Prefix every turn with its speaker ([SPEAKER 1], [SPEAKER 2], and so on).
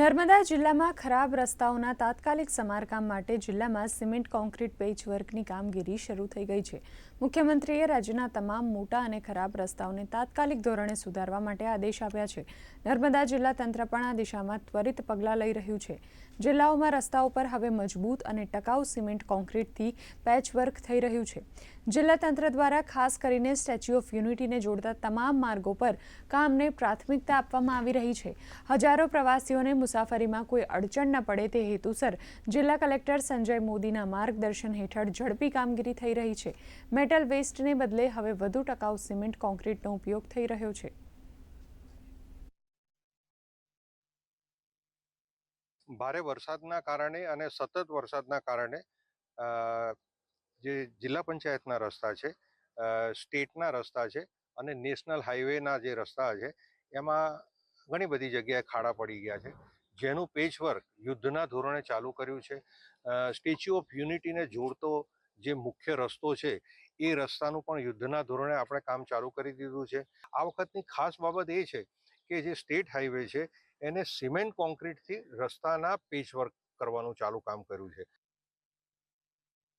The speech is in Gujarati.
[SPEAKER 1] નર્મદા જિલ્લામાં ખરાબ રસ્તાઓના તાત્કાલિક સમારકામ માટે જિલ્લામાં સિમેન્ટ કોન્ક્રીટ પેચવર્કની કામગીરી શરૂ થઈ ગઈ છે. મુખ્યમંત્રીએ રાજ્યના તમામ મોટા અને ખરાબ રસ્તાઓને તાત્કાલિક ધોરણે સુધારવા માટે આદેશ આપ્યા છે. નર્મદા જિલ્લા તંત્ર પણ આ દિશામાં ત્વરિત પગલાં લઈ રહ્યું છે. જિલ્લાઓમાં રસ્તાઓ પર હવે મજબૂત અને ટકાઉ સિમેન્ટ કોન્ક્રીટથી પેચવર્ક થઈ રહ્યું છે. જિલ્લા તંત્ર દ્વારા ખાસ કરીને સ્ટેચ્યુ ઓફ યુનિટીને જોડતા તમામ માર્ગો પર કામને પ્રાથમિકતા આપવામાં આવી રહી છે. હજારો પ્રવાસીઓને મુસાફરીમાં કોઈ અડચણ ન પડે તે હેતુસર જિલ્લા કલેક્ટર સંજય મોદીના માર્ગદર્શન હેઠળ ઝડપી કામગીરી થઈ રહી છે. મેટલ વેસ્ટને બદલે હવે વધુ ટકાઉ સિમેન્ટ કોન્ક્રીટનો ઉપયોગ થઈ રહ્યો છે.
[SPEAKER 2] ભારે વરસાદના કારણે અને સતત વરસાદના કારણે જે જિલ્લા પંચાયતના રસ્તા છે સ્ટેટના રસ્તા છે અને નેશનલ હાઈવેના જે રસ્તા છે, એમાં ઘણી બધી જગ્યાએ ખાડા પડી ગયા છે. જેનું પેચવર્ક યુદ્ધના ધોરણે ચાલુ કર્યું છે. સ્ટેચ્યુ ઓફ યુનિટીને જોડતો જે મુખ્ય રસ્તો છે, એ રસ્તાનું પણ યુદ્ધના ધોરણે આપણે કામ ચાલુ કરી દીધું છે. આ વખતની ખાસ બાબત એ છે કે જે સ્ટેટ હાઈવે છે, એને સિમેન્ટ કોન્ક્રીટથી રસ્તાના પેચવર્ક કરવાનું ચાલુ કામ કર્યું છે.